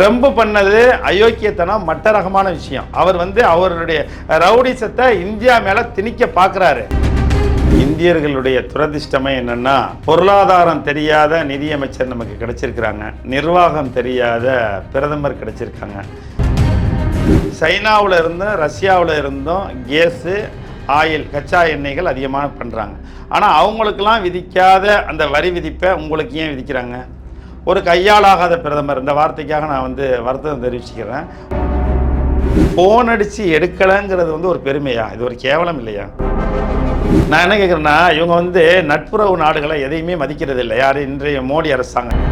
Trump பண்ணது அயோக்கியத்தனம் மட்ட ரகமான விஷயம். அவர் வந்து அவருடைய ரவுடிசத்தை இந்தியா மேல திணிக்க பார்க்குறாரு இந்தியர்களுடைய துரதிர்ஷ்டமே என்னன்னா பொருளாதாரம் தெரியாத நிதியமைச்சர் நமக்கு கிடைச்சிருக்கிறாங்க. நிர்வாகம் தெரியாத பிரதமர் கிடைச்சிருக்காங்க. சைனாவில் இருந்தும் ரஷ்யாவில் இருந்தும் கேஸு ஆயில் கச்சா எண்ணெய்கள் அதிகமாக பண்ணுறாங்க ஆனால் அவங்களுக்கெல்லாம் விதிக்காத அந்த வரி விதிப்பை உங்களுக்கு ஏன் விதிக்கிறாங்க? ஒரு கையாளாகாத பிரதமர். இந்த வார்த்தைக்காக நான் வந்து வருத்தம் தெரிவிச்சுக்கிறேன். ஃபோன் அடித்து எடுக்கலைங்கிறது வந்து ஒரு பெருமையா? இது ஒரு கேவலம் இல்லையா? நான் என்ன கேட்குறேன்னா இவங்க வந்து நட்புறவு நாடுகளை எதையுமே மதிக்கிறது இல்லை யார்? இன்றைய மோடி அரசாங்கம்.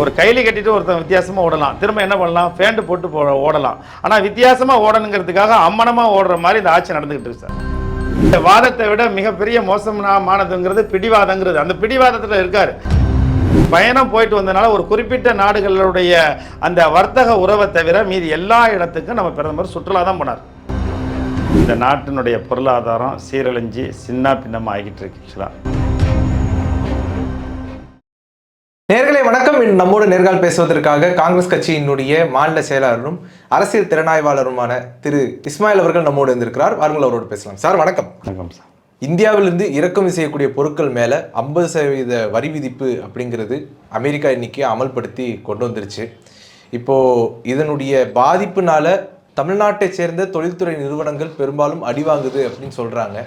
ஒரு கைலி கட்டிட்டு ஒருத்தன் வித்தியாசமாக ஓடலாம். திரும்ப என்ன பண்ணலாம்? ஃபேண்டு போட்டு போ ஓடலாம். ஆனால் வித்தியாசமாக ஓடணுங்கிறதுக்காக அம்மனமாக ஓடுற மாதிரி இந்த ஆட்சி நடந்துக்கிட்டு இருக்கு சார். இந்த வாதத்தை விட மிகப்பெரிய மோசமானதுங்கிறது பிடிவாதங்கிறது. அந்த பிடிவாதத்தில் இருக்காரு. பயணம் போயிட்டு வந்தனால ஒரு குறிப்பிட்ட நாடுகளுடைய அந்த வர்த்தக உறவை தவிர மீதி எல்லா இடத்துக்கும் நம்ம பிரதமர் சுற்றுலா தான் போனார். இந்த நாட்டினுடைய பொருளாதாரம் சீரழிஞ்சு சின்ன பின்னமாக ஆகிட்டு இருக்கு ஆக்சுவலாக நேர்களை வணக்கம். நம்மோடு நேர்கால் பேசுவதற்காக காங்கிரஸ் கட்சியினுடைய மாநில செயலாளரும் அரசியல் திறனாய்வாளருமான திரு இஸ்மாயில் அவர்கள் நம்மோடு இருந்திருக்கிறார் வாருங்கள் அவரோடு பேசலாம். சார் வணக்கம். வணக்கம் சார். இந்தியாவிலிருந்து இறக்குமதி செய்யக்கூடிய பொருட்கள் மேலே ஐம்பது சதவீத வரி விதிப்பு அப்படிங்கிறது அமெரிக்கா இன்றைக்கி அமல்படுத்தி கொண்டு வந்துருச்சு. இப்போ இதனுடைய பாதிப்புனால தமிழ்நாட்டை சேர்ந்த தொழில்துறை நிறுவனங்கள் பெரும்பாலும் அடிவாங்குது அப்படின்னு சொல்கிறாங்க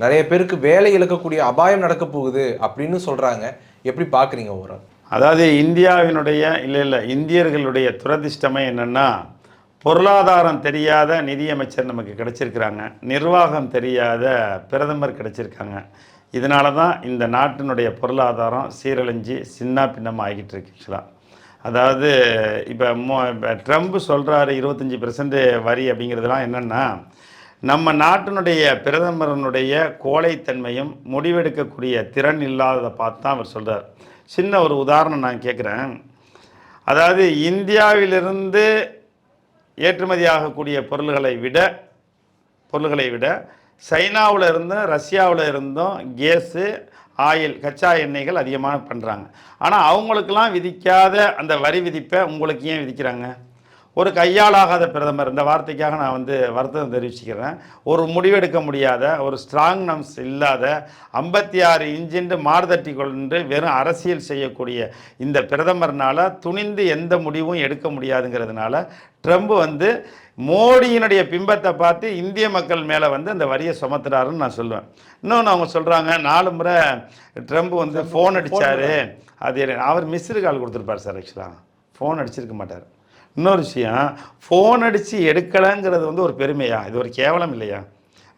நிறைய பேருக்கு வேலை இழக்கக்கூடிய அபாயம் நடக்க போகுது அப்படின்னு சொல்கிறாங்க எப்படி பார்க்குறீங்க ஒரு அதாவது இந்தியாவினுடைய இல்லை இல்லை இந்தியர்களுடைய துரதிர்ஷ்டமே என்னென்னா பொருளாதாரம் தெரியாத நிதியமைச்சர் நமக்கு கிடச்சிருக்கிறாங்க. நிர்வாகம் தெரியாத பிரதமர் கிடச்சிருக்காங்க. இதனால தான் இந்த நாட்டினுடைய பொருளாதாரம் சீரழிஞ்சு சின்ன பின்னமாக ஆகிட்டு இருக்குங்களா அதாவது இப்போ மோ இப்போ ட்ரம்ப் சொல்கிறாரு இருபத்தஞ்சி பெர்சன்ட் வரி அப்படிங்கிறதுலாம் என்னென்னா நம்ம நாட்டினுடைய பிரதமரனுடைய கோழைத்தன்மையும் முடிவெடுக்கக்கூடிய திறன் இல்லாததை பார்த்து தான் அவர் சொல்கிறார் சின்ன ஒரு உதாரணம் நான் கேட்குறேன் அதாவது இந்தியாவிலிருந்து ஏற்றுமதி ஆகக்கூடிய பொருள்களை விட பொருள்களை விட சைனாவில் இருந்தும் ரஷ்யாவில் இருந்தும் கேஸு ஆயில் கச்சா எண்ணெய்கள் அதிகமாக பண்ணுறாங்க ஆனால் அவங்களுக்கெல்லாம் விதிக்காத அந்த வரி விதிப்பை உங்களுக்கு ஏன் விதிக்கிறாங்க? ஒரு கையாளாகாத பிரதமர். இந்த வார்த்தைக்காக நான் வந்து வருத்தம் தெரிவிச்சுக்கிறேன். ஒரு முடிவெடுக்க முடியாத ஒரு ஸ்ட்ராங் நம்ஸ் இல்லாத ஐம்பத்தி ஆறு இன்ச்சின்று மார்தட்டி கொண்டு வெறும் அரசியல் செய்யக்கூடிய இந்த பிரதமர்னால துணிந்து எந்த முடிவும் எடுக்க முடியாதுங்கிறதுனால ட்ரம்ப் வந்து மோடியினுடைய பிம்பத்தை பார்த்து இந்திய மக்கள் மேலே வந்து அந்த வரியை சுமத்துறாருன்னு நான் சொல்லுவேன். இன்னொன்று அவங்க சொல்கிறாங்க நாலு முறை ட்ரம்ப் வந்து ஃபோன் அடித்தார் அது அவர் மிஸ்டு கால் கொடுத்துருப்பார் சார் ஆக்சுவலாக ஃபோன் அடிச்சிருக்க மாட்டார். இன்னொரு விஷயம் ஃபோன் அடித்து எடுக்கலைங்கிறது வந்து ஒரு பெருமையா? இது ஒரு கேவலம் இல்லையா?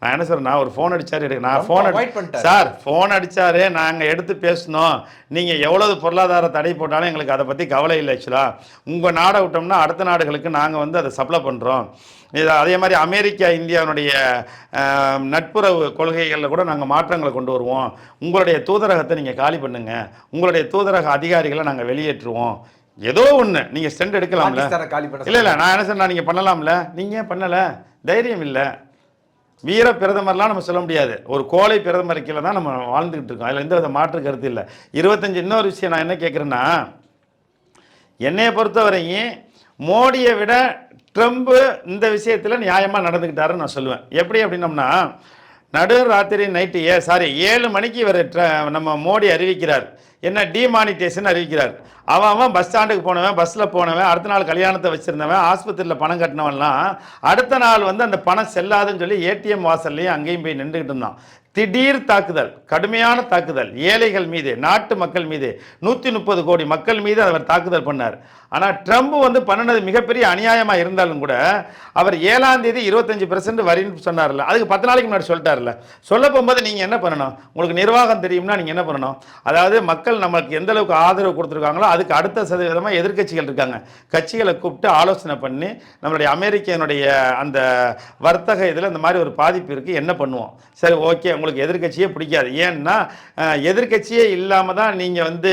நான் என்ன சொல்றேன்? நான் ஒரு ஃபோன் அடிச்சாரு எடுக்க நான் ஃபோன் பண்ணிட்டாரு. சார் ஃபோன் அடிச்சாரு நாங்கள் எடுத்து பேசணும் நீங்கள் எவ்வளவு பொருளாதார தடை போட்டாலும் எங்களுக்கு அதை பற்றி கவலை இல்லை ஆக்சுவலாக உங்கள் நாடை விட்டோம்னா அடுத்த நாடுகளுக்கு நாங்கள் வந்து அதை சப்ளை பண்ணுறோம் இது அதே மாதிரி அமெரிக்கா இந்தியாவுடைய அஹ், நட்புறவு கொள்கைகளில் கூட நாங்கள் மாற்றங்களை கொண்டு வருவோம். உங்களுடைய தூதரகத்தை நீங்கள் காலி பண்ணுங்க. உங்களுடைய தூதரக அதிகாரிகளை நாங்கள் வெளியேற்றுவோம். ஏதோ ஒன்று நீங்கள் ஸ்டெண்ட் எடுக்கலாம்ல. இல்லை இல்லை நான் என்ன சொன்னா நீங்கள் பண்ணலாம்ல? நீங்கள் ஏன் பண்ணலை? தைரியம் இல்லை. வீர பிரதமர்லாம் நம்ம சொல்ல முடியாது. ஒரு கோழை பிரதமர் கீழே தான் நம்ம வாழ்ந்துக்கிட்டு இருக்கோம். அதில் எந்த வித மாற்று கருத்து இல்லை. இருபத்தஞ்சு இன்னொரு விஷயம் நான் என்ன கேட்குறேன்னா என்னைய பொறுத்தவரையும் மோடியை விட ட்ரம்ப் இந்த விஷயத்தில் நியாயமாக நடந்துக்கிட்டாருன்னு நான் சொல்லுவேன். எப்படி அப்படின்னம்னா நடு ராத்திரி நைட்டு ஏ சாரி ஏழு மணிக்கு இவர் ட்ர- நம்ம மோடி அறிவிக்கிறார். என்ன டிமானிட்டேஷன் அறிவிக்கிறார். அவன் அவன் பஸ் ஸ்டாண்டுக்கு போனவன் பஸ்ஸில் போனவன் அடுத்த நாள் கல்யாணத்தை வச்சுருந்தவன் ஆஸ்பத்திரியில் பணம் கட்டினவன்லாம் அடுத்த நாள் வந்து அந்த பணம் செல்லாதுன்னு சொல்லி ஏடிஎம் வாசல்லையும் அங்கேயும் போய் நின்றுக்கிட்டு இருந்தான். திடீர் தாக்குதல் கடுமையான தாக்குதல் ஏழைகள் மீது நாட்டு மக்கள் மீது நூற்றி முப்பது கோடி மக்கள் மீது அவர் தாக்குதல் பண்ணார். ஆனால் ட்ரம்ப் வந்து பண்ணினது மிகப்பெரிய அநியாயமாக இருந்தாலும் கூட அவர் ஏழாம் தேதி இருபத்தஞ்சு பெர்சன்ட் வரின்னு சொன்னார்ல. அதுக்கு பத்து நாளைக்கு முன்னாடி சொல்லிட்டார்ல. சொல்ல போகும்போது நீங்கள் என்ன பண்ணணும்? உங்களுக்கு நிர்வாகம் தெரியும்னா நீங்கள் என்ன பண்ணணும்? அதாவது மக்கள் நமக்கு எந்த அளவுக்கு ஆதரவு கொடுத்துருக்காங்களோ அதுக்கு அடுத்த சதவீதமாக எதிர்க்கட்சிகள் இருக்காங்க. கட்சிகளை கூப்பிட்டு ஆலோசனை பண்ணி நம்மளுடைய அமெரிக்கனுடைய அந்த வர்த்தக இதில் இந்த மாதிரி ஒரு பாதிப்பு இருக்குது என்ன பண்ணுவோம்? சரி ஓகே உங்களுக்கு எதிர்க்கட்சியே பிடிக்காது. ஏன்னா எதிர்கட்சியே எதிர்க்கட்சியே இல்லாமல் தான் நீங்கள் வந்து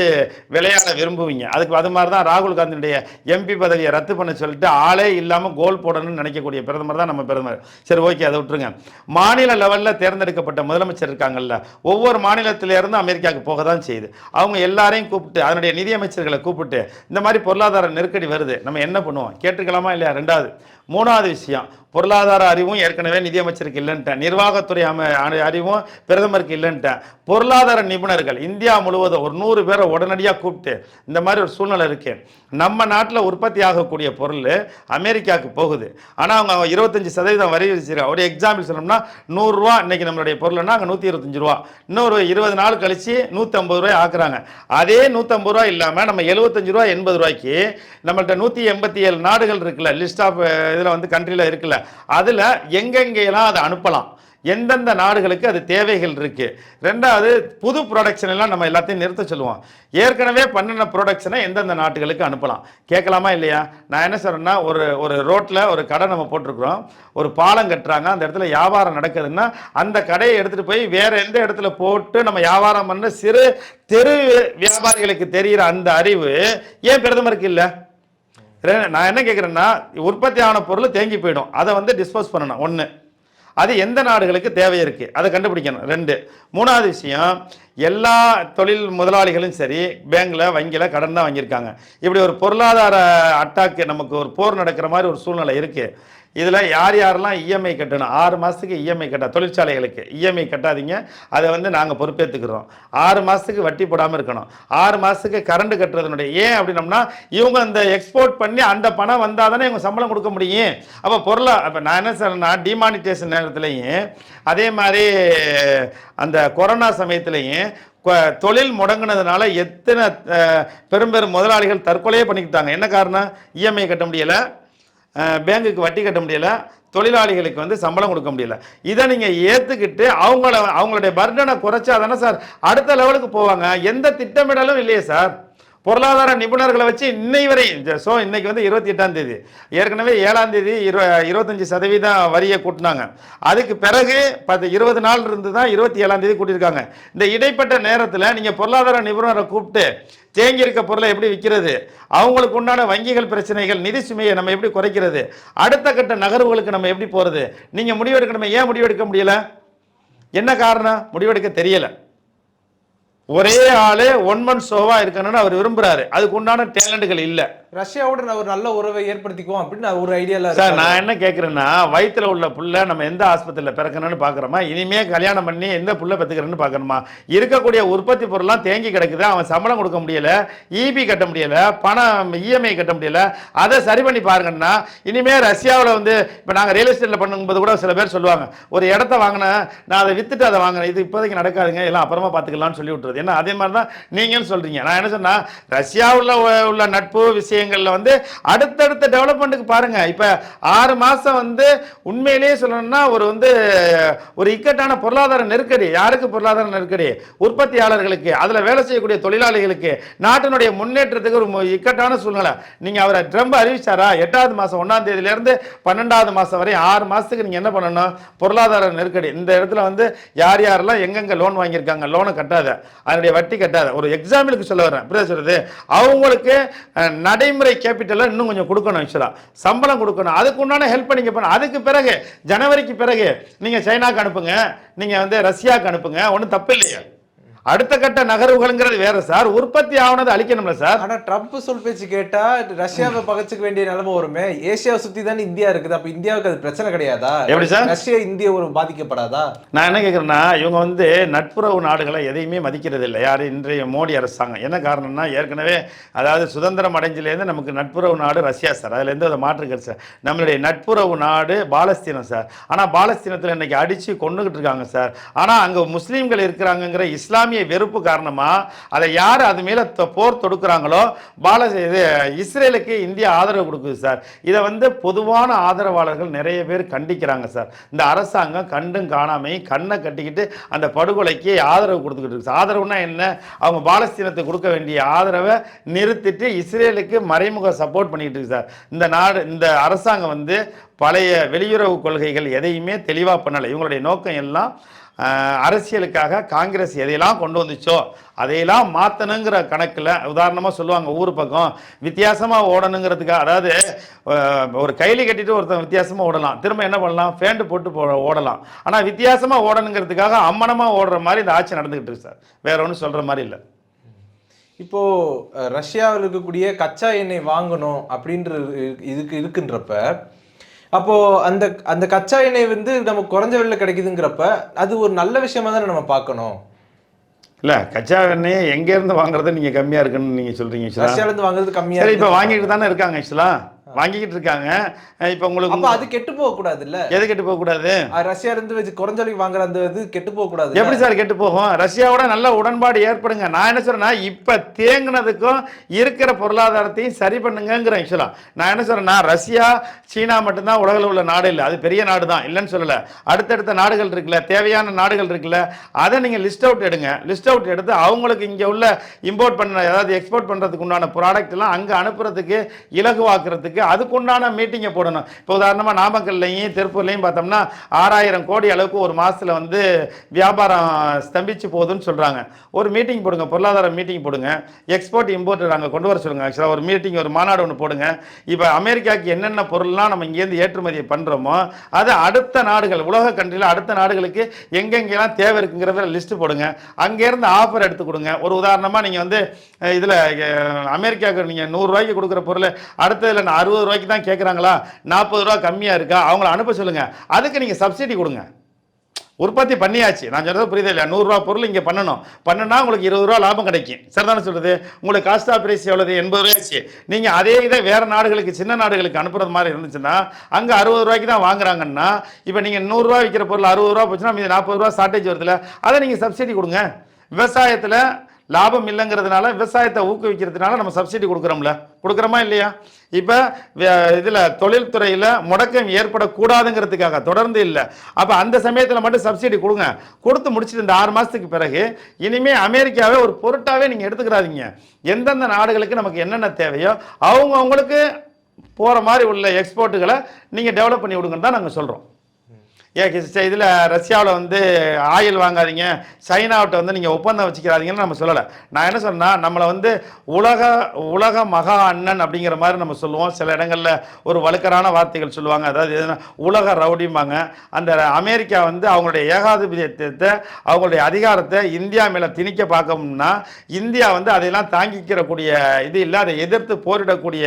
விளையாட விரும்புவீங்க. அதுக்கு அது மாதிரி தான் ராகுல் காந்தியுடைய எம்பி பதவியை ரத்து பண்ண சொல்லிட்டு ஆளே இல்லாமல் கோல் போடணும்னு நினைக்கக்கூடிய பிரதமர் தான் நம்ம பிரதமர். சரி ஓகே அதை விட்டுருங்க. மாநில லெவலில் தேர்ந்தெடுக்கப்பட்ட முதலமைச்சர் இருக்காங்கல்ல ஒவ்வொரு மாநிலத்திலேருந்து அமெரிக்காவுக்கு போக தான் செய்யுது. அவங்க எல்லாரையும் கூப்பிட்டு அதனுடைய நிதியமைச்சர்களை கூப்பிட்டு இந்த மாதிரி பொருளாதார நெருக்கடி வருது. நம்ம என்ன பண்ணுவோம்? கேட்டுக்கலாமா இல்லையா? ரெண்டாவது. மூணாவது விஷயம் பொருளாதார அறிவும் ஏற்கனவே நிதியமைச்சருக்கு இல்லைன்ட்டேன். நிர்வாகத்துறை அமை அறிவும் பிரதமருக்கு இல்லைன்ட்டேன். பொருளாதார நிபுணர்கள் இந்தியா முழுவதும் ஒரு நூறு பேரை உடனடியாக கூப்பிட்டு இந்த மாதிரி ஒரு சூழ்நிலை இருக்கு. நம்ம நாட்டில் உற்பத்தி ஆகக்கூடிய பொருள் அமெரிக்காவுக்கு போகுது. ஆனால் அவங்க இருபத்தஞ்சி சதவீதம் வரி விதிச்சிருக்காங்க. ஒரு எக்ஸாம்பிள் சொன்னோம்னா நூறுரூவா இன்றைக்கி நம்மளுடைய பொருள்னா அங்கே நூற்றி இருபத்தஞ்சு ரூபா. இன்னொரு இருபது நாள் கழித்து நூற்றம்பது ரூபாய் ஆக்குறாங்க. அதே நூற்றம்பது ரூபா இல்லாமல் நம்ம எழுபத்தஞ்சு ரூபா எண்பது ரூபாய்க்கு நம்மள்கிட்ட நூற்றி எண்பத்தி ஏழு நாடுகள் இருக்குல்ல லிஸ்ட் ஆஃப் இதில் வந்து கண்ட்ரியில் இருக்குல்ல அதில் எங்கெங்கெல்லாம் அதை அனுப்பலாம்? எந்தெந்த நாடுகளுக்கு அது தேவைகள் இருக்குது ரெண்டாவது புது ப்ரொடக்ஷன் எல்லாம் நம்ம எல்லாத்தையும் நிறுத்த சொல்லுவோம். ஏற்கனவே பண்ணின ப்ரொடக்ஷனை எந்தெந்த நாட்டுகளுக்கு அனுப்பலாம்? கேட்கலாமா இல்லையா? நான் என்ன சொல்றேன்னா ஒரு ஒரு ரோட்டில் ஒரு கடை நம்ம போட்டிருக்கிறோம். ஒரு பாலம் கட்டுறாங்க. அந்த இடத்துல வியாபாரம் நடக்குதுன்னா அந்த கடையை எடுத்துகிட்டு போய் வேற எந்த இடத்துல போட்டு நம்ம வியாபாரம் பண்ண சிறு தெரு வியாபாரிகளுக்கு தெரிகிற அந்த அறிவு ஏன் பிரதமருக்கு இல்லை? நான் என்ன கேட்குறேன்னா உற்பத்தி ஆன பொருள் தேங்கி போயிடும். அதை வந்து டிஸ்போஸ் பண்ணணும். ஒன்று அது எந்த நாடுகளுக்கு தேவை இருக்குது அதை கண்டுபிடிக்கணும். ரெண்டு. மூணாவது விஷயம் எல்லா தொழில் முதலாளிகளும் சரி பேங்கில் வங்கியில் கடன் தான் வாங்கியிருக்காங்க. இப்படி ஒரு பொருளாதார அட்டாக்கு நமக்கு ஒரு போர் நடக்கிற மாதிரி ஒரு சூழ்நிலை இருக்குது இதில் யார் யாரெல்லாம் இஎம்ஐ கட்டணும்? ஆறு மாதத்துக்கு இஎம்ஐ கட்ட தொழிற்சாலைகளுக்கு இஎம்ஐ கட்டாதீங்க. அதை வந்து நாங்கள் பொறுப்பேற்றுக்கிறோம் ஆறு மாதத்துக்கு வட்டி போடாமல் இருக்கணும். ஆறு மாதத்துக்கு கரண்ட் கட்டுறதுனுடைய ஏன் அப்படின்னம்னா இவங்க அந்த எக்ஸ்போர்ட் பண்ணி அந்த பணம் வந்தால் தானே இவங்க சம்பளம் கொடுக்க முடியும். அப்போ பொருளாக அப்போ நான் என்ன சொல்றேன்னா டிமானிட்டேஷன் நேரத்துலையும் அதே மாதிரி அந்த கொரோனா சமயத்துலையும் கொ- தொழில் முடங்குனதுனால எத்தனை பெரும் பெரும் முதலாளிகள் தற்கொலையே பண்ணிக்கிட்டாங்க. என்ன காரணம்? இஎம்ஐ கட்ட முடியலை. பேங்குக்கு வட்டி கட்ட முடியல தொழிலாளிகளுக்கு வந்து சம்பளம் கொடுக்க முடியல. இதை நீங்கள் ஏற்றுக்கிட்டு அவங்கள அவங்களுடைய பர்டனை குறைச்சா தானே சார் அடுத்த லெவலுக்கு போவாங்க. எந்த திட்டமிடலும் இல்லையே சார். பொருளாதார நிபுணர்களை வச்சு இன்னை வரை ஸோ இன்னைக்கு வந்து இருபத்தி எட்டாம் தேதி. ஏற்கனவே ஏழாம் தேதி இரு இருபத்தஞ்சி சதவீதம் வரியை கூட்டினாங்க. அதுக்கு பிறகு பத்து இருபது நாள் இருந்து தான் இருபத்தி ஏழாம் தேதி கூட்டியிருக்காங்க. இந்த இடைப்பட்ட நேரத்தில் நீங்கள் பொருளாதார நிபுணரை கூப்பிட்டு தேங்கி இருக்க பொருளை எப்படி விற்கிறது அவங்களுக்கு உண்டான வங்கிகள் பிரச்சனைகள் நிதி சுமையை நம்ம எப்படி குறைக்கிறது? அடுத்த கட்ட நகர்வுகளுக்கு நம்ம எப்படி போகிறது நீங்கள் முடிவெடுக்கணுமே ஏன் முடிவெடுக்க முடியல? என்ன காரணம்? முடிவெடுக்க தெரியலை. ஒரே ஆளு ஒன் மந்த் ஷோவா இருக்கணும்னு அவர் விரும்புறாரு. அதுக்கு உண்டான டேலண்ட்கள் இல்லை. ரஷ்யாவோட ஒரு நல்ல உறவை ஏற்படுத்திக்குவோம் அப்படின்னு ஒரு ஐடியால சார் நான் என்ன கேட்குறேன்னா வயித்துல உள்ள புள்ள நம்ம எந்த ஆஸ்பத்திரியில் பிறக்கணும்னு பார்க்குறோமா இனிமே கல்யாணம் பண்ணி எந்த புள்ள பெற்றுக்கிறேன்னு பார்க்கணுமா இருக்கக்கூடிய உற்பத்தி பொருள்லாம் தேங்கி கிடக்குது அவன் சம்பளம் கொடுக்க முடியல இபி கட்ட முடியல பணம் இஎம்ஐ கட்ட முடியல அதை சரி பண்ணி பாருங்கன்னா இனிமே ரஷ்யாவில் வந்து இப்போ நாங்கள் ரியல் எஸ்டேட்டில் பண்ணும்போது கூட சில பேர் சொல்லுவாங்க ஒரு இடத்த வாங்கினேன் நான் அதை வித்துட்டு அதை வாங்கினேன் இது இப்போதைக்கு நடக்காதுங்க எல்லாம் அப்புறமா பார்த்துக்கலாம்னு சொல்லி விட்டுறது ஏன்னா அதே மாதிரி தான் நீங்களும் சொல்றீங்க. நான் என்ன சொன்னா ரஷ்யாவில் உள்ள நட்பு விஷயங்களில் வந்து அடுத்தடுத்த டெவலப்மெண்ட்டுக்கு பாருங்க. இப்போ ஆறு மாதம் வந்து உண்மையிலேயே சொல்லணும்னா ஒரு வந்து ஒரு இக்கட்டான பொருளாதார நெருக்கடி. யாருக்கு பொருளாதார நெருக்கடி? உற்பத்தியாளர்களுக்கு அதில் வேலை செய்யக்கூடிய தொழிலாளிகளுக்கு. நாட்டினுடைய முன்னேற்றத்துக்கு ஒரு மு- இக்கட்டான சூழ்நிலை. நீங்கள் அவரை ட்ரம்ப் அறிவிச்சாரா? எட்டாவது மாதம் ஒன்றாம் தேதியிலேருந்து பன்னெண்டாவது மாதம் வரை ஆறு மாதத்துக்கு நீங்கள் என்ன பண்ணணும்? பொருளாதார நெருக்கடி. இந்த இடத்துல வந்து யார் யாரெல்லாம் எங்கெங்கே லோன் வாங்கியிருக்காங்க? லோனை கட்டாத. அதனுடைய வட்டி கட்டாத. ஒரு எக்ஸாம்பிளுக்கு சொல்ல வரேன் புரியுதா சொல்கிறது அவங்களுக்கு நடை நடைமுறை கேபிட்டலை இன்னும் கொஞ்சம் கொடுக்கணும் ஆக்சுவலாக சம்பளம் கொடுக்கணும். அதுக்கு உண்டான ஹெல்ப் நீங்கள் பண்ணணும். அதுக்கு பிறகு ஜனவரிக்கு பிறகு நீங்கள் சைனாக்கு அனுப்புங்க. நீங்கள் வந்து ரஷ்யாவுக்கு அனுப்புங்க. ஒன்றும் தப்பு இல்லையா. அடுத்த கட்ட நகர்வுகள்ங்கிறது வேற சார். உற்பத்தி ஆவனதை அழிக்கணும்ல சார். ஆனா ட்ரம்ப் சொல் பேச்சு கேட்டா ரஷ்யாவை பகச்சுக்க வேண்டிய நிலைமை வருமே. ஏசியாவை சுத்தி தானே இந்தியா இருக்குது. அப்ப இந்தியாவுக்கு அது பிரச்சனை கிடையாதா? எப்படி சார்? ரஷ்யா இந்திய ஒரு பாதிக்கப்படாதா? நான் என்ன கேட்குறேன்னா இவங்க வந்து நட்புறவு நாடுகளை எதையுமே மதிக்கிறது இல்லை. யார்? இன்றைய மோடி அரசாங்கம். என்ன காரணம்னா ஏற்கனவே அதாவது சுதந்திரம் அடைஞ்சிலேருந்து நமக்கு நட்புறவு நாடு ரஷ்யா சார். அதில் எந்த வித மாற்று கருத்து சார். நம்மளுடைய நட்புறவு நாடு பாலஸ்தீனம் சார். ஆனால் பாலஸ்தீனத்தில் இன்னைக்கு அடித்து கொண்டுகிட்டு இருக்காங்க சார். ஆனால் அங்கே முஸ்லீம்கள் இருக்கிறாங்கங்கிற இஸ்லாமிய வெறுப்பு காரணமாக அதை யார் அது மேலே போர் தொடுக்கிறாங்களோ பால இது இஸ்ரேலுக்கு இந்தியா ஆதரவு கொடுக்குது சார். இதை வந்து பொதுவான ஆதரவாளர்கள் நிறைய பேர் கண்டிக்கிறாங்க சார். இந்த அரசாங்கம் கண்டும் காணாமையும் கண்ணை கட்டிக்கிட்டு அந்த படுகொலைக்கு ஆதரவு கொடுத்துக்கிட்டு இருக்கு ஆதரவுனா என்ன? அவங்க பாலஸ்தீனத்துக்கு கொடுக்க வேண்டிய ஆதரவை நிறுத்திட்டு இஸ்ரேலுக்கு மறைமுக சப்போர்ட் பண்ணிக்கிட்டு இருக்கு சார். இந்த நாடு இந்த அரசாங்கம் வந்து பழைய வெளியுறவு கொள்கைகள் எதையுமே தெளிவாக பண்ணலை. இவங்களுடைய நோக்கம் எல்லாம் அரசியலுக்காக காங்கிரஸ் எதையெல்லாம் கொண்டு வந்துச்சோ அதையெல்லாம் மாற்றணுங்கிற கணக்கில் உதாரணமாக சொல்லுவாங்க ஊர் பக்கம் வித்தியாசமாக ஓடணுங்கிறதுக்காக அதாவது ஒரு கையில் கட்டிட்டு ஒருத்தன் வித்தியாசமாக ஓடலாம் திரும்ப என்ன பண்ணலாம் ஃபேண்ட் போட்டு போ ஓடலாம். ஆனால் வித்தியாசமாக ஓடணுங்கிறதுக்காக அம்மனமாக ஓடுற மாதிரி இந்த ஆட்சி நடந்துக்கிட்டு இருக்கு சார். வேற ஒன்றும் சொல்கிற மாதிரி இல்லை. இப்போ ரஷ்யாவில் இருக்கக்கூடிய கச்சா எண்ணெய் வாங்கணும் அப்படின்ற இதுக்கு இருக்குன்றப்ப அப்போ அந்த அந்த கச்சா எண்ணெய் வந்து நமக்கு குறைஞ்ச விலையில கிடைக்குதுங்கிறப்ப அது ஒரு நல்ல விஷயமா தானே நம்ம பார்க்கணும் இல்லை கச்சா எண்ணெயை எங்கேருந்து வாங்குறது நீங்கள் கம்மியாக இருக்குன்னு நீங்கள் சொல்கிறீங்க இருந்து வாங்குறது கம்மியா சரி இப்போ. வாங்கிட்டு தானே இருக்காங்க ஆக்சுவலாக வாங்கிக்கிட்டு இருக்காங்க இப்போ அப்ப உங்களுக்கு அது கெட்டு போக கூடாது இல்ல எது கெட்டு போகக்கூடாது? ரஷ்யால இருந்து வச்சு குறைஞ்ச விலைக்கு வாங்குற அந்த இது கெட்டு போக கூடாது எப்படி சார் கெட்டு போகும்? ரஷ்யாவோட நல்ல உடன்பாடு ஏற்படுங்க. நான் என்ன சொல்றேன்னா இப்ப தேங்கினதுக்கும் இருக்கிற பொருளாதாரத்தையும் சரி பண்ணுங்கிறேன் ஆக்சுவலா நான் என்ன சொல்றேன்னா ரஷ்யா சீனா மட்டும்தான் உலகில் உள்ள நாடு இல்லை. அது பெரிய நாடு தான் இல்லைன்னு சொல்லல. அடுத்தடுத்த நாடுகள் இருக்குல்ல தேவையான நாடுகள் இருக்குல்ல அதை நீங்க லிஸ்ட் அவுட் எடுங்க. லிஸ்ட் அவுட் எடுத்து அவங்களுக்கு இங்க உள்ள இம்போர்ட் பண்ண அதாவது எக்ஸ்போர்ட் பண்றதுக்கு உண்டான ப்ராடக்ட் எல்லாம் அங்க அனுப்புறதுக்கு இலகுவாக்குறதுக்கு அதுக்குண்டான மீட்டிங்கை போடணும். இப்போ உதாரணமாக நாமக்கல்லையும் திருப்பூர்லையும் பார்த்தோம்னா ஆறாயிரம் கோடி அளவுக்கு ஒரு மாதத்தில் வந்து வியாபாரம் ஸ்தம்பிச்சு போகுதுன்னு சொல்கிறாங்க ஒரு மீட்டிங் போடுங்க. பொருளாதார மீட்டிங் போடுங்க. எக்ஸ்போர்ட் இம்போர்ட் நாங்கள் கொண்டு வர சொல்லுங்கள் ஆக்சுவலாக ஒரு மீட்டிங் ஒரு மாநாடு ஒன்று போடுங்க. இப்போ அமெரிக்காவுக்கு என்னென்ன பொருள்லாம் நம்ம இங்கேருந்து ஏற்றுமதி பண்ணுறோமோ அது அடுத்த நாடுகள் உலக கண்ட்ரியில் அடுத்த நாடுகளுக்கு எங்கெங்கெல்லாம் தேவை இருக்குங்கிறத லிஸ்ட்டு போடுங்க. அங்கேருந்து ஆஃபர் எடுத்து கொடுங்க. ஒரு உதாரணமாக நீங்கள் வந்து இதில் அமெரிக்காவுக்கு நீங்கள் நூறுரூவாய்க்கு கொடுக்குற பொருள் அடுத்ததில் நான் அறுபது ரூபாய்க்கு தான் கேட்குறாங்களா நாற்பது ரூபா கம்மியாக இருக்கா? அவங்கள அனுப்ப சொல்லுங்கள் அதுக்கு நீங்கள் சப்சிடி கொடுங்க. உற்பத்தி பண்ணியாச்சு. நான் சொல்றது புரியுது இல்லையா? நூறுரூவா பொருள் இங்கே பண்ணணும். பண்ணுனா உங்களுக்கு இருபது ரூபா லாபம் கிடைக்கும். சரிதானே சொல்கிறது உங்களுக்கு காஸ்ட் ஆஃப் பிரைஸ் எவ்வளோது எண்பது ரூபாய்ச்சு நீங்கள் அதே இதை வேறு நாடுகளுக்கு சின்ன நாடுகளுக்கு அனுப்புறது மாதிரி இருந்துச்சுன்னா அங்கே அறுபது ரூபாய்க்கு தான் வாங்குறாங்கன்னா இப்போ நீங்கள் நூறுரூவா விற்கிற பொருள் அறுபது ரூபா போச்சுன்னா மீது நாற்பது ரூபா ஷார்ட்டேஜ் வருதுல அதை நீங்கள் சப்சிடி கொடுங்க. விவசாயத்தில் லாபம் இல்லைங்கிறதுனால விவசாயத்தை ஊக்குவிக்கிறதுனால நம்ம சப்சிடி கொடுக்குறோம்ல. கொடுக்குறோமா இல்லையா? இப்போ இதில் தொழில்துறையில் முடக்கம் ஏற்படக்கூடாதுங்கிறதுக்காக தொடர்ந்து இல்லை. அப்போ அந்த சமயத்தில் மட்டும் சப்சிடி கொடுங்க. கொடுத்து முடிச்சுட்டு இந்த ஆறு மாதத்துக்கு பிறகு இனிமேல் அமெரிக்காவே ஒரு பொருட்டாகவே நீங்கள் எடுத்துக்கிறாதீங்க. எந்தெந்த நாடுகளுக்கு நமக்கு என்னென்ன தேவையோ அவங்க அவங்களுக்கு போகிற மாதிரி உள்ள எக்ஸ்போர்ட்டுகளை நீங்கள் டெவலப் பண்ணி விடுங்கன்னு தான் நாங்கள் சொல்கிறோம் ஏன் இதில் ரஷ்யாவில் வந்து ஆயில் வாங்காதீங்க. சைனாவிட்ட வந்து நீங்கள் ஒப்பந்தம் வச்சுக்கிறாதீங்கன்னு நம்ம சொல்லலை. நான் என்ன சொன்னால் நம்மளை வந்து உலக உலக மகா அண்ணன் அப்படிங்கிற மாதிரி நம்ம சொல்லுவோம். சில இடங்களில் ஒரு வழுக்கரான வார்த்தைகள் சொல்லுவாங்க. அதாவது எதுனா உலக ரவுடிம்பாங்க. அந்த அமெரிக்கா வந்து அவங்களுடைய ஏகாதிபத்தியத்தை அவங்களுடைய அதிகாரத்தை இந்தியா மேலே திணிக்க பார்க்கணும்னா இந்தியா வந்து அதையெல்லாம் தாங்கிக்கிறக்கூடிய இது இல்லை அதை எதிர்த்து போரிடக்கூடிய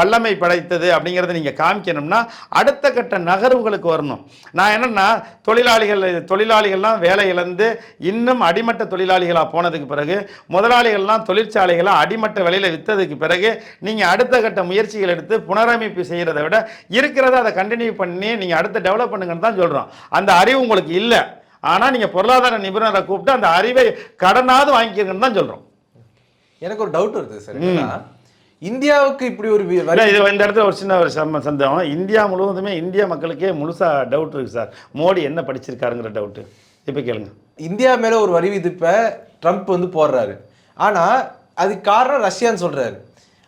வல்லமை படைத்தது அப்படிங்கிறத நீங்கள் காமிக்கணும்னா அடுத்த கட்ட நகர்வுகளுக்கு வரணும். நான் என்னன்னா தொழிலாளிகள் தொழிலாளிகள்லாம் வேலை இழந்து இன்னும் அடிமட்ட தொழிலாளிகளாக போனதுக்கு பிறகு முதலாளிகள்லாம் தொழிற்சாலைகளை அடிமட்ட விலையில் விற்றதுக்கு பிறகு நீங்கள் அடுத்த கட்ட முயற்சிகள் எடுத்து புனரமைப்பு செய்கிறத விட இருக்கிறத அதை கண்டினியூ பண்ணி நீங்கள் அடுத்த டெவலப் பண்ணுங்கன்னு தான் சொல்கிறோம் அந்த அறிவு உங்களுக்கு இல்லை. ஆனால் நீங்கள் பொருளாதார நிபுணரை கூப்பிட்டு அந்த அறிவை கடனாவது வாங்கிக்கிறங்கன்னு தான் சொல்கிறோம் எனக்கு ஒரு டவுட் வருது சார். இந்தியாவுக்கு இப்படி ஒரு இது இந்த இடத்துல ஒரு சின்ன ஒரு சம்ம சந்தேகம். இந்தியா முழுவதுமே இந்திய மக்களுக்கே முழுசாக டவுட் இருக்குது சார். மோடி என்ன படிச்சிருக்காருங்கிற டவுட்டு இப்போ கேளுங்க. இந்தியா மேல ஒரு வரி விதிப்பை ட்ரம்ப் வந்து போடுறாரு. ஆனா அதுக்கு காரணம் ரஷ்யான்னு சொல்றாரு.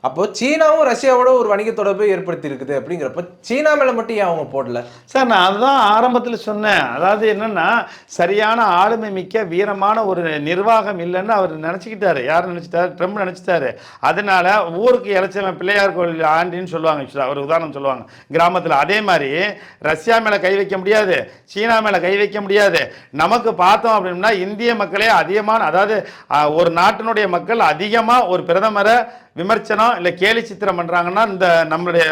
அப்போ சீனாவும் ரஷ்யாவோட ஒரு வணிக தொடர்பை ஏற்படுத்தி இருக்குது அப்படிங்கிறப்ப சீனா மேல மட்டும் ஏன் அவங்க போடல? சார் நான் அதுதான் ஆரம்பத்தில் சொன்னேன். அதாவது என்னன்னா சரியான ஆளுமை மிக்க வீரமான ஒரு நிர்வாகம் இல்லைன்னு அவர் நினச்சிக்கிட்டாரு. யார் நினச்சிட்டாரு? ட்ரம்ப் நினச்சிட்டாரு. அதனால ஊருக்கு இளைச்சவன் பிள்ளையார் கோவில் ஆண்டின்னு சொல்லுவாங்க அவர் ஒரு உதாரணம் சொல்லுவாங்க. கிராமத்தில் அதே மாதிரி ரஷ்யா மேலே கை வைக்க முடியாது சீனா மேலே கை வைக்க முடியாது. நமக்கு பார்த்தோம் அப்படின்னா இந்திய மக்களே அதிகமான அதாவது ஒரு நாட்டினுடைய மக்கள் அதிகமாக ஒரு பிரதமரை விமர்சனம் இல்லை கேலி சித்திரம் பண்ணுறாங்கன்னா இந்த நம்மளுடைய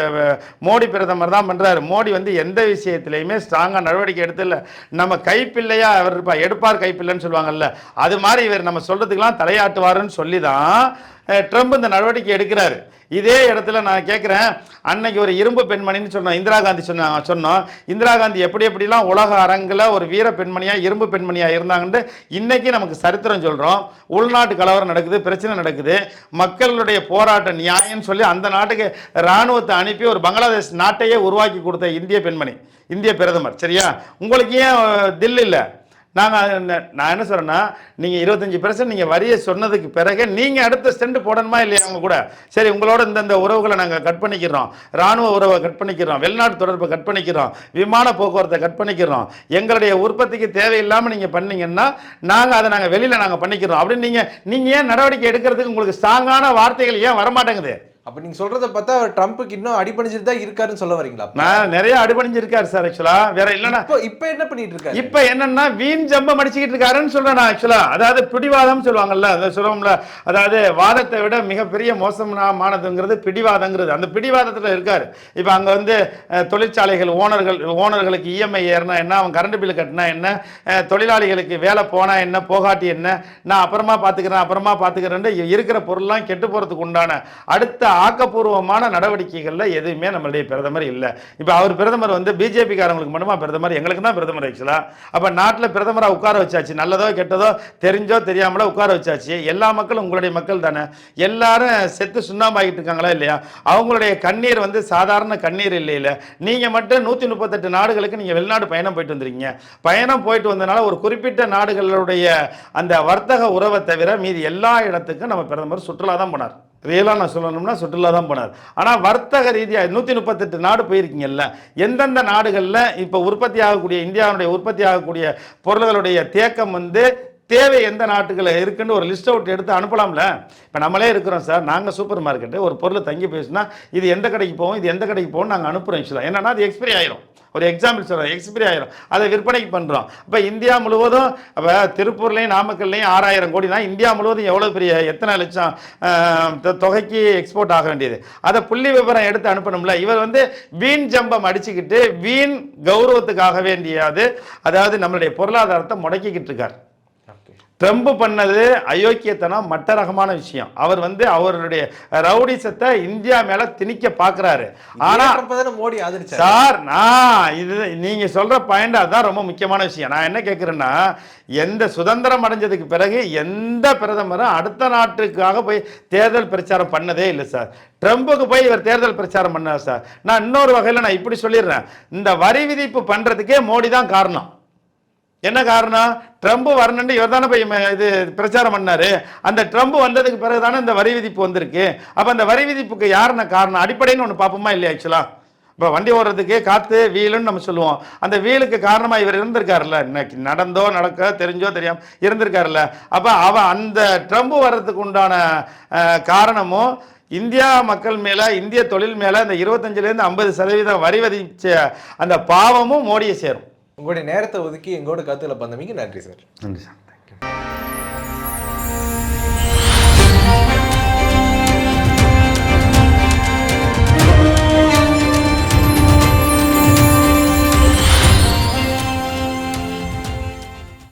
மோடி பிரதமர் தான் பண்ணுறாரு மோடி வந்து எந்த விஷயத்துலையுமே ஸ்ட்ராங்காக நடவடிக்கை எடுத்துல நம்ம கைப்பிள்ளையாக அவர் இருப்பா எடுப்பார் கைப்பிள்ளைன்னு சொல்லுவாங்கல்ல. அது மாதிரி இவர் நம்ம சொல்கிறதுக்கெல்லாம் தலையாட்டுவாருன்னு சொல்லி தான் ட்ரம்ப் இந்த நடவடிக்கை எடுக்கிறாரு. இதே இடத்துல நான் கேட்குறேன் அன்னைக்கு ஒரு இரும்பு பெண்மணின்னு சொன்னோம். இந்திரா காந்தி சொன்னாங்க சொன்னோம். இந்திரா காந்தி எப்படி எப்படிலாம் உலக அரங்கில் ஒரு வீர பெண்மணியாக இரும்பு பெண்மணியாக இருந்தாங்கன்ட்டு இன்றைக்கி நமக்கு சரித்திரம் சொல்கிறோம் உள்நாட்டு கலவரம் நடக்குது பிரச்சனை நடக்குது. மக்களுடைய போராட்ட நியாயம்னு சொல்லி அந்த நாட்டுக்கு இராணுவத்தை அனுப்பி ஒரு பங்களாதேஷ் நாட்டையே உருவாக்கி கொடுத்த இந்திய பெண்மணி இந்திய பிரதமர். சரியா? உங்களுக்கு ஏன் தில்லியில் இல்லை? நாங்கள் நான் என்ன சொல்கிறேன்னா நீங்கள் இருபத்தஞ்சி பெர்சன்ட் நீங்கள் வரியை சொன்னதுக்கு பிறகு நீங்கள் அடுத்த ஸ்டெண்ட் போடணுமா இல்லையா அவங்க கூட? சரி உங்களோட இந்தந்த உறவுகளை நாங்கள் கட் பண்ணிக்கிறோம். ராணுவ உறவை கட் பண்ணிக்கிறோம். வெளிநாட்டு தொடர்பை கட் பண்ணிக்கிறோம். விமான போக்குவரத்தை கட் பண்ணிக்கிறோம். எங்களுடைய உற்பத்திக்கு தேவையில்லாமல் நீங்கள் பண்ணீங்கன்னா நாங்கள் அதை நாங்கள் வெளியில் நாங்கள் பண்ணிக்கிறோம். அப்படின்னு நீங்கள் நீங்கள் ஏன் நடவடிக்கை எடுக்கிறதுக்கு உங்களுக்கு ஸ்ட்ராங்கான வார்த்தைகள் ஏன் வரமாட்டேங்குது? அப்ப நீங்க சொல்றத பார்த்தா அவர் ட்ரம்ப்புக்கு இன்னும் அடிபணிச்சிட்டு தான் இருக்காருன்னு சொல்ல வரீங்களா? நான் நிறைய அடிபணிஞ்சிருக்காரு சார் ஆக்சுவலா வேற இல்லைன்னா இப்போ இப்போ என்ன பண்ணிட்டு இருக்காரு? இப்ப என்னன்னா வீண் ஜம்பம் அடிச்சுக்கிட்டு இருக்காருன்னு சொல்றேன் நான் ஆக்சுவலா அதாவது பிடிவாதம் சொல்லுவாங்கல்ல அதை சொல்லுவோம்ல. அதாவது வாதத்தை விட மிகப்பெரிய மோசமானதுங்கிறது பிடிவாதங்கிறது. அந்த பிடிவாதத்துல இருக்காரு. இப்ப அங்க வந்து தொழிற்சாலைகள் ஓனர்கள் ஓனர்களுக்கு இஎம்ஐ ஏறினா என்ன அவன் கரண்ட் பில் கட்டினா என்ன தொழிலாளிகளுக்கு வேலை போனா என்ன போகாட்டி என்ன நான் அப்புறமா பாத்துக்கிறேன் அப்புறமா பாத்துக்கிறேன் இருக்கிற பொருள்லாம் கெட்டு போறதுக்கு உண்டான அடுத்த ஆக்கப்பூர்வமான நடவடிக்கைகள்ல எதுவுமே நம்மளுடைய பிரதமர் இல்லை. இப்போ அவர் பிரதமர் வந்து பிஜேபிக்காரங்களுக்கு மட்டுமா பிரதமர்? எங்களுக்கு தான் பிரதமர் ஆக்சுவலாக அப்போ நாட்டில் பிரதமரா உட்கார வச்சாச்சு. நல்லதோ கெட்டதோ தெரிஞ்சோ தெரியாமலோ உட்கார வச்சாச்சு. எல்லா மக்களும் உங்களுடைய மக்கள் தானே. எல்லாரும் செத்து சுண்ணாம்பாகிட்டு இருக்காங்களா இல்லையா? அவங்களுடைய கண்ணீர் வந்து சாதாரண கண்ணீர் இல்லையில. நீங்க மட்டும் நூற்றி முப்பத்தெட்டு நாடுகளுக்கு நீங்கள் வெளிநாடு பயணம் போயிட்டு வந்துருக்கீங்க. பயணம் போயிட்டு வந்தனால ஒரு குறிப்பிட்ட நாடுகளுடைய அந்த வர்த்தக உறவை தவிர மீதி எல்லா இடத்துக்கும் நம்ம பிரதமர் சுற்றுலா தான் போனார். ரியலாக நான் சொல்லணும்னா சுற்றுலா தான் போனார். ஆனால் வர்த்தக ரீதியாக நூற்றி முப்பத்தெட்டு நாடு போயிருக்கீங்கல்ல எந்தெந்த நாடுகளில் இப்போ உற்பத்தி ஆகக்கூடிய இந்தியாவுடைய உற்பத்தி ஆகக்கூடிய பொருள்களுடைய தேக்கம் வந்து தேவை எந்த நாட்டுகளில் இருக்குன்னு ஒரு லிஸ்ட் அவுட் எடுத்து அனுப்பலாம்ல? இப்போ நம்மளே இருக்கிறோம் சார் நாங்கள் சூப்பர் மார்க்கெட்டு ஒரு பொருள் தங்கி போயிடுச்சுன்னா இது எந்த கடைக்கு போவோம் இது எந்த கடைக்கு போவோம் நாங்கள் அனுப்புகிறோம் ஆக்சுவலாக என்னன்னா அது எக்ஸ்பைரி ஆயிரும். ஒரு எக்ஸாம்பிள் சொல்கிறோம் எக்ஸ்பிரி ஆயிரும். அதை விற்பனைக்கு பண்ணுறோம் இப்போ இந்தியா முழுவதும் அப்போ திருப்பூர்லேயும் நாமக்கல்லையும் ஆறாயிரம் கோடினா இந்தியா முழுவதும் எவ்வளோ பெரிய எத்தனை லட்சம் தொகைக்கு எக்ஸ்போர்ட் ஆக வேண்டியது. அதை புள்ளி விவரம் எடுத்து அனுப்பணும்ல. இவர் வந்து வீண் ஜம்பம் அடிச்சுக்கிட்டு வீண் கௌரவத்துக்காக வேண்டியது. அதாவது நம்மளுடைய பொருளாதாரத்தை முடக்கிக்கிட்டு இருக்கார். ட்ரம்ப் பண்ணது அயோக்கியத்தனம் மட்ட ரகமான விஷயம். அவர் வந்து அவருடைய ரவுடிசத்தை இந்தியா மேல திணிக்க பார்க்கறாரு ஆனா மோடி ஆதரிச்சாரு? சார் நான் இது நீங்க சொல்ற பாயிண்ட் அதான் ரொம்ப முக்கியமான விஷயம். நான் என்ன கேட்குறேன்னா எந்த சுதந்திரம் அடைஞ்சதுக்கு பிறகு எந்த பிரதமரும் அடுத்த நாட்டுக்காக போய் தேர்தல் பிரச்சாரம் பண்ணதே இல்லை சார். ட்ரம்புக்கு போய் இவர் தேர்தல் பிரச்சாரம் பண்ணார் சார். நான் இன்னொரு வகையில் நான் இப்படி சொல்லிடுறேன். இந்த வரி விதிப்பு பண்றதுக்கே மோடி தான் காரணம். என்ன காரணம்? ட்ரம்ப் வரணுன்னு இவர் தானே போய் இது பிரச்சாரம் பண்ணாரு. அந்த ட்ரம்ப் வந்ததுக்கு பிறகு தானே இந்த வரி விதிப்பு வந்திருக்கு. அப்போ அந்த வரி விதிப்புக்கு யாருன காரணம்? அடிப்படைன்னு ஒன்று பார்ப்போமா இல்லையா ஆக்சுவலாக இப்போ வண்டி ஓடுறதுக்கு காற்று வீலுன்னு நம்ம சொல்லுவோம். அந்த வீலுக்கு காரணமாக இவர் இருந்திருக்காருல்ல? இன்னைக்கு நடந்தோ நடக்க தெரிஞ்சோ தெரியாம இருந்திருக்காருல்ல? அப்போ அவன் அந்த ட்ரம்ப் வர்றதுக்கு உண்டான காரணமும் இந்தியா மக்கள் மேலே இந்திய தொழில் மேலே அந்த இருபத்தஞ்சிலேருந்து ஐம்பது சதவீதம் வரி விதிச்ச அந்த பாவமும் மோடியை சேரும். உங்களுடைய நேரத்தை ஒதுக்கி எங்களோட கருத்துல பந்தமிக்கு நன்றி சார். நன்றி சார். தேங்க்யூ